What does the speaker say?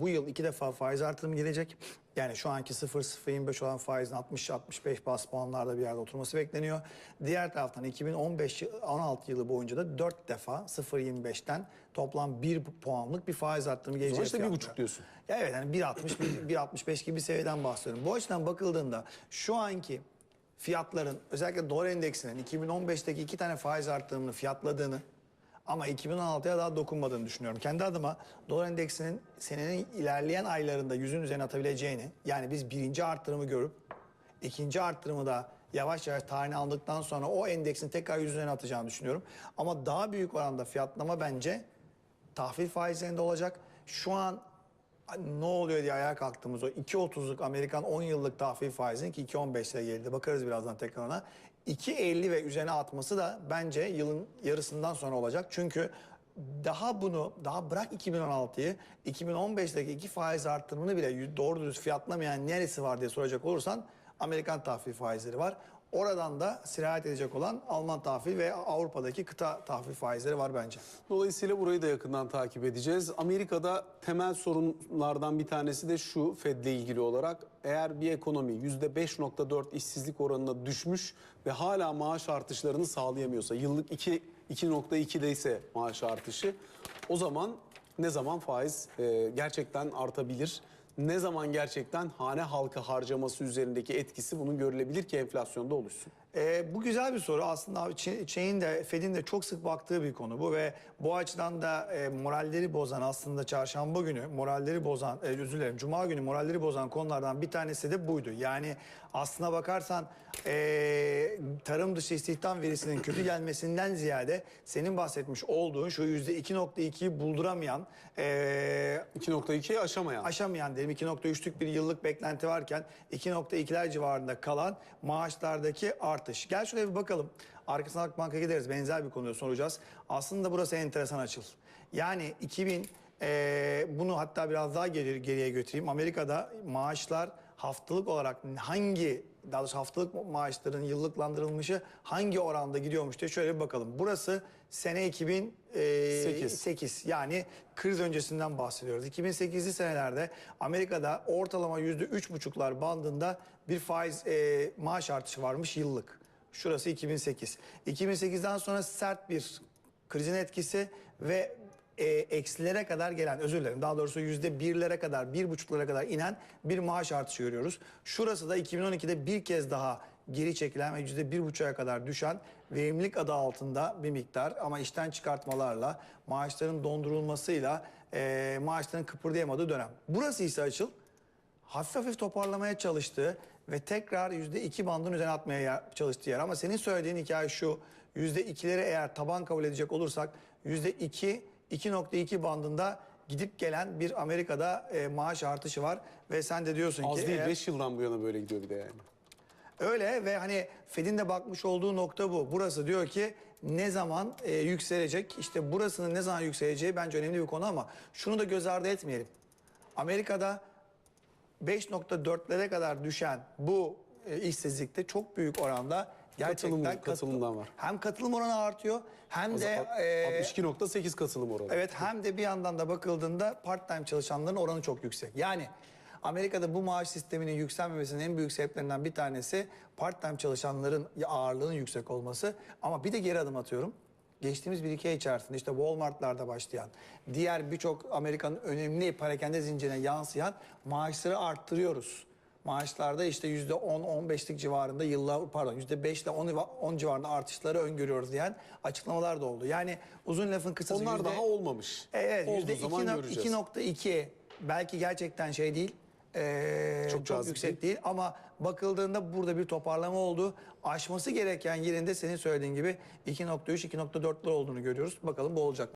bu yıl iki defa faiz artırımı gelecek. Yani şu anki 0.025 olan faizin 60-65 bas puanlarda bir yerde oturması bekleniyor. Diğer taraftan 2015-16 yılı boyunca da 4 defa 0.25'ten toplam 1 puanlık bir faiz artırımı gelecek. işte bir buçuk diyorsun. Ya evet yani 1.60 bir- 1.65 gibi bir seviyeden bahsediyorum. Bu açıdan bakıldığında şu anki fiyatların özellikle dolar endeksinin 2015'teki iki tane faiz arttırımını fiyatladığını ama 2016'ya daha dokunmadığını düşünüyorum. Kendi adıma dolar endeksinin senenin ilerleyen aylarında yüzün üzerine atabileceğini yani biz birinci arttırımı görüp ikinci arttırımı da yavaş yavaş tarihini aldıktan sonra o endeksin tekrar yüz üzerine atacağını düşünüyorum. Ama daha büyük oranda fiyatlama bence tahvil faizlerinde olacak. Şu an ne oluyor diye ayağa kalktığımız o 2.30'luk Amerikan 10 yıllık tahvil faizinin ki 2.15'lere geldi. Bakarız birazdan tekrar ona. 2.50 ve üzerine atması da bence yılın yarısından sonra olacak. Çünkü daha bunu daha bırak 2016'yı 2015'teki iki faiz arttırımını bile doğru düz fiyatlamayan neresi var diye soracak olursan Amerikan tahvil faizleri var. Oradan da sirayet edecek olan Alman tahvil ve Avrupa'daki kıta tahvil faizleri var bence. Dolayısıyla burayı da yakından takip edeceğiz. Amerika'da temel sorunlardan bir tanesi de şu Fed'le ilgili olarak. Eğer bir ekonomi %5.4 işsizlik oranına düşmüş ve hala maaş artışlarını sağlayamıyorsa, yıllık 2 2.2'de ise maaş artışı, o zaman ne zaman faiz e, gerçekten artabilir? Ne zaman gerçekten hane halkı harcaması üzerindeki etkisi bunun görülebilir ki enflasyonda oluşsun? Ee, bu güzel bir soru. Aslında Çin'in de Fed'in de çok sık baktığı bir konu bu ve bu açıdan da e, moralleri bozan aslında çarşamba günü moralleri bozan, e, özür dilerim cuma günü moralleri bozan konulardan bir tanesi de buydu. Yani aslına bakarsan e, tarım dışı istihdam verisinin kötü gelmesinden ziyade senin bahsetmiş olduğun şu yüzde 2.2'yi bulduramayan e, 2.2'yi aşamayan. aşamayan diyelim 2.3'lük bir yıllık beklenti varken 2.2'ler civarında kalan maaşlardaki artış. Gel şuraya bir bakalım. Arkasına Akbank'a gideriz. Benzer bir konuyu soracağız. Aslında burası enteresan açıl. Yani 2000 eee, bunu hatta biraz daha geri, geriye götüreyim. Amerika'da maaşlar haftalık olarak hangi daha doğrusu haftalık maaşların yıllıklandırılmışı hangi oranda gidiyormuş diye şöyle bir bakalım. Burası sene 2008 8 yani kriz öncesinden bahsediyoruz. 2008'li senelerde Amerika'da ortalama %3,5'lar bandında bir faiz e, maaş artışı varmış yıllık. Şurası 2008. 2008'den sonra sert bir krizin etkisi ve e, eksilere kadar gelen özür dilerim daha doğrusu yüzde birlere kadar bir buçuklara kadar inen bir maaş artışı görüyoruz. Şurası da 2012'de bir kez daha geri çekilen ve yüzde bir buçuğa kadar düşen verimlilik adı altında bir miktar ama işten çıkartmalarla maaşların dondurulmasıyla e, maaşların kıpırdayamadığı dönem. Burası ise açıl hafif hafif toparlamaya çalıştığı ve tekrar yüzde iki bandın üzerine atmaya yer- çalıştığı yer. Ama senin söylediğin hikaye şu, yüzde ikileri eğer taban kabul edecek olursak yüzde iki, 2.2 bandında gidip gelen bir Amerika'da e, maaş artışı var. Ve sen de diyorsun Az ki değil eğer- 5 yıldan bu yana böyle gidiyor bir de yani. Öyle ve hani Fed'in de bakmış olduğu nokta bu. Burası diyor ki ne zaman e, yükselecek? İşte burasının ne zaman yükseleceği bence önemli bir konu ama şunu da göz ardı etmeyelim. Amerika'da 5.4'lere kadar düşen bu e, işsizlikte çok büyük oranda gerçekten Katılım- katılım- katılımdan var. Hem katılım oranı artıyor hem de e, 62.8 katılım oranı. Evet hem de bir yandan da bakıldığında part-time çalışanların oranı çok yüksek. Yani Amerika'da bu maaş sisteminin yükselmemesinin en büyük sebeplerinden bir tanesi part-time çalışanların ağırlığının yüksek olması. Ama bir de geri adım atıyorum. Geçtiğimiz bir iki ay içerisinde işte Walmart'larda başlayan, diğer birçok Amerika'nın önemli parakende zincirine yansıyan maaşları arttırıyoruz. Maaşlarda işte yüzde 10-15'lik civarında yıllar pardon yüzde 5 ile 10, 10 civarında artışları öngörüyoruz diyen açıklamalar da oldu. Yani uzun lafın kısası Onlar yüzde- daha olmamış. Evet Olduğu yüzde zaman göreceğiz. 2.2 belki gerçekten şey değil. ee, Çok çok, yüksek değil. ama bakıldığında burada bir toparlama oldu. Aşması gereken yerinde senin söylediğin gibi 2.3 2.4'ler olduğunu görüyoruz. Bakalım bu olacak mı?